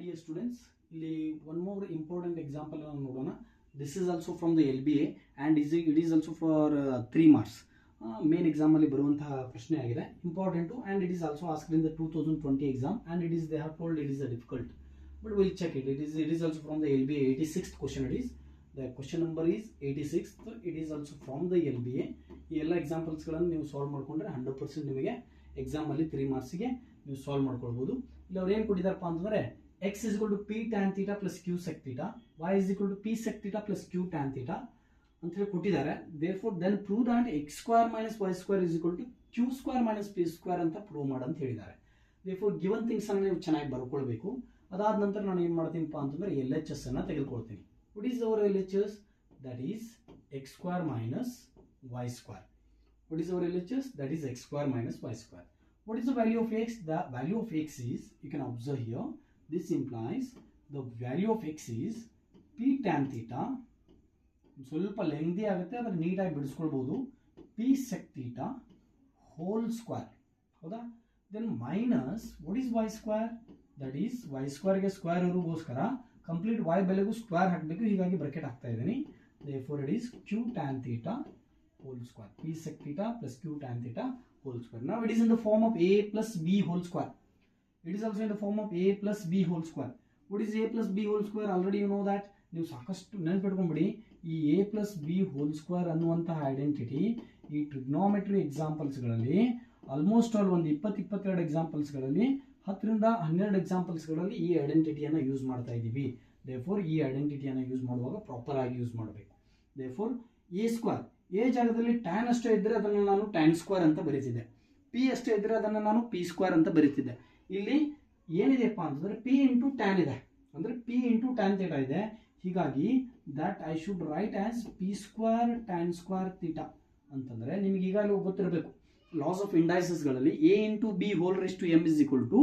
Dear students, ಇಲ್ಲಿ one more important example ನೋಡೋಣ. This is also from the L B A and is it is also for three marks main ಎಕ್ಸಾಮಲ್ಲಿ ಬರುವಂತಹ ಪ್ರಶ್ನೆ ಆಗಿದೆ. Important and it is also ask in the two thousand twenty exam and it is they have told it is a difficult but will check it it is it is also from the L B A eighty six question it is the question number is eighty six it is also from the L B A ಈ ಎಲ್ಲ ಎಕ್ಸಾಂಪಲ್ಸ್ಗಳನ್ನು ನೀವು solve ಮಾಡಿಕೊಂಡ್ರೆ hundred percent ನಿಮಗೆ ಎಕ್ಸಾಮಲ್ಲಿ three ಮಾರ್ಕ್ಸಿಗೆ ನೀವು solve ಮಾಡ್ಕೊಳ್ಬೋದು. ಇಲ್ಲಿ ಅವ್ರು ಏನು ಕೊಟ್ಟಿದ್ದಾರಪ್ಪ ಅಂತಂದರೆ x is equal to p tan theta plus q sec theta y is equal to p sec theta plus q tan theta ಅಂತ ಹೇಳಿ ಕೊಟ್ಟಿದ್ದಾರೆ therefore then prove that x square minus y square is equal to q square minus p square ಅಂತ prove ಅಂತ ಹೇಳಿದ್ದಾರೆ there four given things ಅನ್ನು ನೀವು ಚೆನ್ನಾಗಿ ಬರ್ಕೊಳ್ಬೇಕು ಅದಾದ ನಂತರ ನಾನು ಏನು ಮಾಡ್ತೀನಪ್ಪ ಅಂತಂದರೆ ಎಲ್ ಎಚ್ ಎಸ್ ಅನ್ನು ತೆಗೆದುಕೊಳ್ತೀನಿ what is our L H S that is x square minus y square what is our LHS? That is x square minus y square. What is the value of x? The value of x is, you can observe here, this implies the value of x is p tan theta. ಸ್ವಲ್ಪ lengthy ಆಗುತ್ತೆ ಅದನ್ನು ನೀಟಾಗಿ ಬಿಡಿಸ್ಕೊಳ್ಬೋದು. P sec theta whole square ಹೌದಾ? Then minus what is y square that is y ಸ್ಕ್ವೇರ್ಗೆ square ಇರೋಗೋಸ್ಕರ complete y ಬೆಲೆಗೂ square ಹಾಕಬೇಕು. ಹೀಗಾಗಿ ಬ್ರಕೆಟ್ ಹಾಕ್ತಾ ಇದ್ದೀನಿ. For it is q tan theta whole square. P sec theta plus q tan theta whole square. ನಾವು it is in the form of a plus b whole square. It is also in the form of A plus B whole square. What is A plus B whole square? Already you know that. ನೀವು ಸಾಕಷ್ಟು ನೆನಪಿಟ್ಕೊಂಡ್ಬಿಡಿ ಈ a plus b whole square ಅನ್ನುವಂತಹ identity ಈ trigonometry ಎಕ್ಸಾಂಪಲ್ಸ್ಗಳಲ್ಲಿ almost all ಒಂದು ಇಪ್ಪತ್ತು ಇಪ್ಪತ್ತೆರಡು ಎಕ್ಸಾಂಪಲ್ಸ್ಗಳಲ್ಲಿ ಹತ್ತರಿಂದ ಹನ್ನೆರಡು ಎಕ್ಸಾಂಪಲ್ಸ್ಗಳಲ್ಲಿ ಈ ಐಡೆಂಟಿಟಿಯನ್ನು ಯೂಸ್ ಮಾಡ್ತಾ ಇದ್ದೀವಿ ದೇ ಫೋರ್ ಈ ಐಡೆಂಟಿಟಿಯನ್ನು ಯೂಸ್ ಮಾಡುವಾಗ ಪ್ರಾಪರ್ ಆಗಿ ಯೂಸ್ ಮಾಡಬೇಕು therefore a square a ಜಾಗದಲ್ಲಿ ಟ್ಯಾನ್ ಅಷ್ಟೇ ಇದ್ದರೆ ಅದನ್ನು ನಾನು ಟ್ಯಾನ್ ಸ್ಕ್ವೇರ್ ಅಂತ ಬರೀತಿದ್ದೆ ಪಿ ಅಷ್ಟೇ ಇದ್ದರೆ ಅದನ್ನು ನಾನು ಪಿ ಸ್ಕ್ವೇರ್ ಅಂತ ಬರೀತಿದ್ದೆ ಇಲ್ಲಿ ಏನಿದೆಯಪ್ಪ ಅಂತಂದರೆ ಪಿ ಇಂಟು ಟ್ಯಾನ್ ಇದೆ. ಅಂದರೆ ಪಿ ಇಂಟು ಟ್ಯಾನ್ ಥೀಟಾ ಇದೆ. ಹೀಗಾಗಿ that I should write as p square tan square theta ಅಂತಂದರೆ ನಿಮಗೆ ಈಗಾಗಲೇ ಗೊತ್ತಿರಬೇಕು. Laws of ಇಂಡೈಸಸ್ಗಳಲ್ಲಿ a into b whole raise to m is equal to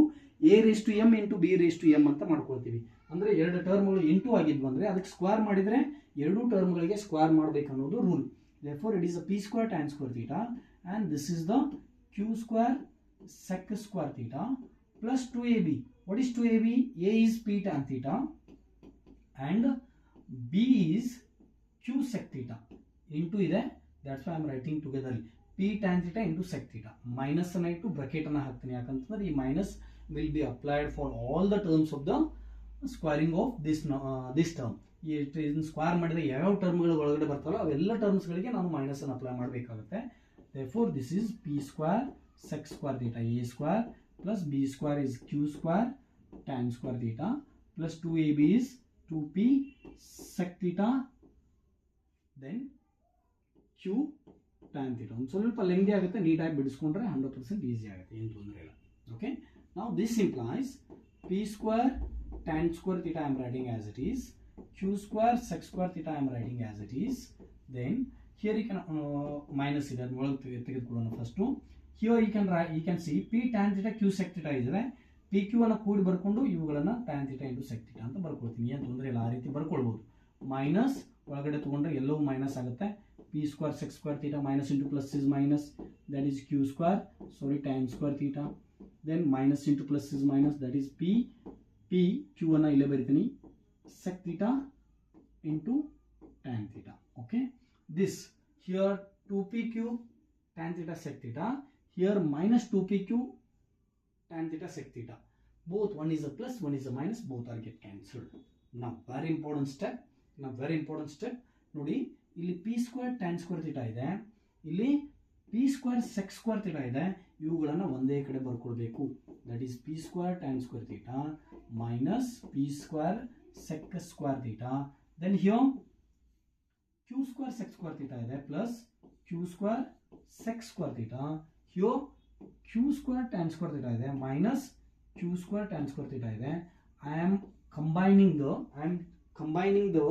a raise to m into b raise to m ಅಂತ ಮಾಡ್ಕೊಳ್ತೀವಿ. ಅಂದರೆ ಎರಡು ಟರ್ಮ್ಗಳು into ಆಗಿದ್ವು ಅಂದರೆ ಅದಕ್ಕೆ ಸ್ಕ್ವೇರ್ ಮಾಡಿದರೆ ಎರಡೂ ಟರ್ಮ್ಗಳಿಗೆ ಸ್ಕ್ವೇರ್ ಮಾಡಬೇಕು ಅನ್ನೋದು rule therefore, it is a p square tan square theta and this is the q square sec square theta. Plus 2ab what is 2ab a is p tan theta. And b is q sec theta. Into ಇದೆ. That's why i'm writing together p tan theta into sec theta. Minus ಅನ್ನ ಇಟ್ಟು bracket ಅನ್ನ ಹಾಕ್ತೀನಿ. ಯಾಕಂತಂದ್ರೆ ಈ minus will be applied for all the terms of the squaring of this this term ಈ ಇದನ್ನು square ಮಾಡಿದ ಯಾವ್ಯಾವ ಟರ್ಮ್ಗಳು ಒಳಗಡೆ ಬರ್ತಾವಲ್ಲ ಅವೆಲ್ಲ ಟರ್ಮ್ಸ್ಗಳಿಗೆ ನಾನು ಮೈನಸ್ ಅನ್ನು ಅಪ್ಲೈ ಮಾಡಬೇಕಾಗುತ್ತೆ. For this is p square sec square theta a square plus b square is q square tan square theta plus two a b is two p sec theta then q tan theta ಒಂದು ಸ್ವಲ್ಪ lengthy ಆಗುತ್ತೆ ನೀಟಾಗಿ ಬಿಡಿಸ್ಕೊಂಡ್ರೆ hundred percent easy ಆಗುತ್ತೆ ಏನು ತೊಂದರೆ ಇಲ್ಲ okay ನಾವು this implies p square tan square theta I am writing as it is q square sec square theta I am writing as it is. Then here you can uh, minus it. ತೆಗೆದುಕೊಳ್ಳೋಣ first here you can ಈ can see p tan theta q sec theta ಇದ್ರೆ p q ಅನ್ನು ಕೂಡಿ ಬರ್ಕೊಂಡು ಇವುಗಳನ್ನು tan theta into sec theta ಅಂತ ಬರ್ಕೊಳ್ತೀನಿ. ಏನು ತೊಂದರೆ ಇಲ್ಲ, ಆ ರೀತಿ ಬರ್ಕೊಳ್ಬೋದು. ಮೈನಸ್ ಒಳಗಡೆ ತೊಗೊಂಡ್ರೆ ಎಲ್ಲವೂ ಮೈನಸ್ ಆಗುತ್ತೆ. P square sec square theta minus into plus is minus that is q square sorry tan square theta then minus into plus is minus that is p p q ಅನ್ನು ಇಲ್ಲೇ ಬರಿತೀನಿ. Sec theta into tan theta. Okay? This, here 2pq tan theta sec theta. Here minus 2pq tan theta sec theta both one is a plus one is a minus both are get cancelled now very important step now very important step ನೋಡಿ ಇಲ್ಲಿ p square tan square theta ಇದೆ ಇಲ್ಲಿ p square sec square theta ಇದೆ ಇವುಗಳನ್ನು ಒಂದೇ ಕಡೆ ಬರ್ಕೊಳ್ಬೇಕು that is p square tan square theta minus p square sec square theta then here q square sec square theta ಇದೆ plus q square sec square theta here q square tan theta ಇದೆ minus q square tan theta ಇದೆ. I am combining the I am combining the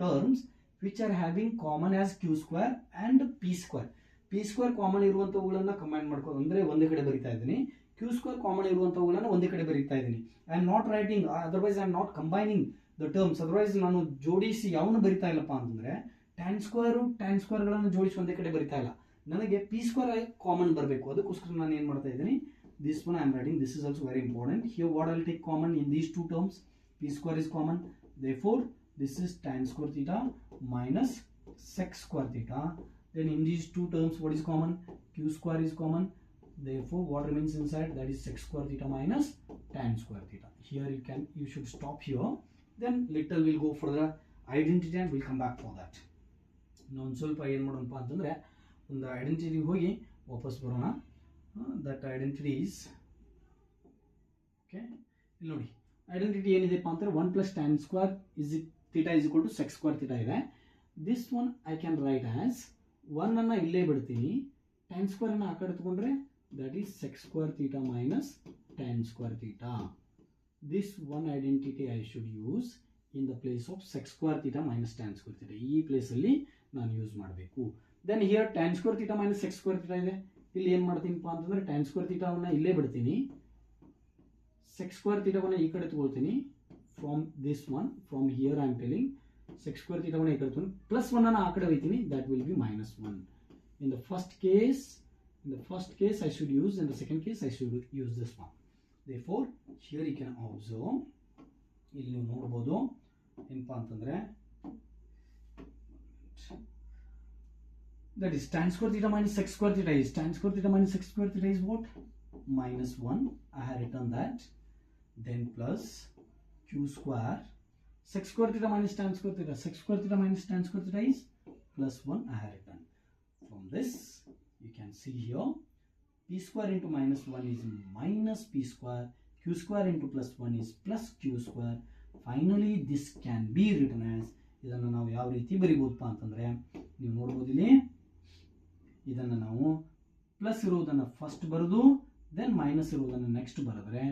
terms which are having common as q square and p square p square common ಇರುವಂಥವುಗಳನ್ನು combine ಮಾಡ್ಕೊಂಡು ಅಂದರೆ ಒಂದೇ ಕಡೆ ಬರಿತಾ ಇದ್ದೀನಿ. Q square common ಇರುವಂಥವುಗಳನ್ನು ಒಂದೇ ಕಡೆ ಬರೀತಾ ಇದ್ದೀನಿ. I am not writing otherwise I am not combining the terms otherwise ನಾನು ಜೋಡಿಸಿ ಯಾವನು ಬರಿತಾ ಇಲ್ಲಪ್ಪ ಅಂತಂದರೆ ಟ್ಯಾನ್ ಸ್ಕ್ವೇರು ಟ್ಯಾನ್ ಸ್ಕ್ವೇರ್ಗಳನ್ನು ಜೋಡಿಸಿ ಒಂದೇ ಕಡೆ ಬರಿತಾ ಇಲ್ಲ. ನನಗೆ ಪಿ ಸ್ಕ್ವೇರ್ ಕಾಮನ್ ಬರಬೇಕು ಅದಕ್ಕೋಸ್ಕರ ನಾನು ಏನು ಮಾಡ್ತಾ ಇದ್ದೀನಿ this one I am writing this is also very important here what I'll take common in these two terms p they is common therefore this is tan square theta minus sec square theta then in these two terms what is common q square is common therefore what remains inside that is sec square theta minus tan square theta here you can you should stop here then little we'll go for the identity and we'll come back for that ಇನ್ನೊಂದು ಸ್ವಲ್ಪ ಏನು ಮಾಡೋಣಪ್ಪ ಅಂತಂದರೆ ಒಂದು identity ಹೋಗಿ ವಾಪಸ್ ಬರೋಣ. That identity is okay ಇಲ್ಲಿ ನೋಡಿ. ಐಡೆಂಟಿಟಿ ಏನಿದೆಪ್ಪ ಅಂದರೆ one plus tan square is theta is equal to sec square theta ಇದೆ. This one I can write as one ಅನ್ನು ಇಲ್ಲೇ ಬಿಡ್ತೀನಿ. ಟೆನ್ ಸ್ಕ್ವೇರನ್ನು ಆ ಕಡೆ ತಗೊಂಡ್ರೆ that is sec square theta minus tan square theta this one identity I should use in the place of sec square theta minus tan square theta ಈ ಪ್ಲೇಸಲ್ಲಿ ನಾನು ಯೂಸ್ ಮಾಡಬೇಕು. Then here tan square theta minus sec square theta ಇದೆ. ಇಲ್ಲಿ ಏನು ಮಾಡ್ತೀನಿಪ್ಪ ಅಂತಂದರೆ tan square ತೀಟವನ್ನು ಇಲ್ಲೇ ಬಿಡ್ತೀನಿ. ಸೆಕ್ಸ್ ಸ್ಕ್ವೇರ್ ತೀಟವನ್ನು ಈ ಕಡೆ ತಗೊಳ್ತೀನಿ. From this one from here I am telling sec square ತೀಟವನ್ನು ಈ ಕಡೆ ತಗೊಂಡು ಪ್ಲಸ್ ಒನ್ನನ್ನು ಆ ಕಡೆ ಒಯ್ತೀನಿ. That will be minus one in the first case in the first case I should use in the second case I should use this one therefore here you can also ಇಲ್ಲಿ ನೀವು ನೋಡ್ಬೋದು. ಏನಪ್ಪ ಅಂತಂದರೆ that is tan square theta minus sec square theta is tan square theta minus sec square theta is what minus 1 I have written that then plus q square sec square theta minus tan square theta sec square theta minus tan square theta is plus 1 I have written from this you can see here p square into minus 1 is minus p square q square into plus 1 is plus q square finally this can be written as ಇದನ್ನು ನಾವು ಯಾವ ರೀತಿ ಬರಿಬೋದಪ್ಪ ಅಂತಂದರೆ ನೀವು ನೋಡ್ಬೋದು ಇಲ್ಲಿ ಇದನ್ನು ನಾವು ಪ್ಲಸ್ ಇರುವುದನ್ನು ಫಸ್ಟ್ ಬರೆದು ದೆನ್ ಮೈನಸ್ ಇರುವುದನ್ನು ನೆಕ್ಸ್ಟ್ ಬರೆದ್ರೆ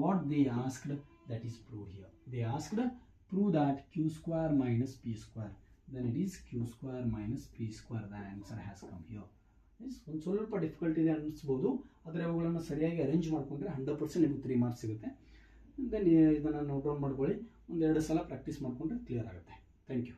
what they asked that is prove here they asked prove that q square minus p square then it is q square minus p square the answer has come here ಒಂದು ಸ್ವಲ್ಪ difficult ಇದೆ ಅನ್ನಿಸ್ಬೋದು ಆದರೆ ಅವುಗಳನ್ನು ಸರಿಯಾಗಿ arrange ಮಾಡಿಕೊಂಡ್ರೆ hundred percent ನಿಮಗೆ three marks ಸಿಗುತ್ತೆ. Then ಇದನ್ನು ನೋಟ್ ಡೌನ್ ಮಾಡ್ಕೊಳ್ಳಿ. ಒಂದೆರಡು ಸಲ ಪ್ರಾಕ್ಟೀಸ್ ಮಾಡಿಕೊಂಡ್ರೆ ಕ್ಲಿಯರ್ ಆಗುತ್ತೆ. Thank you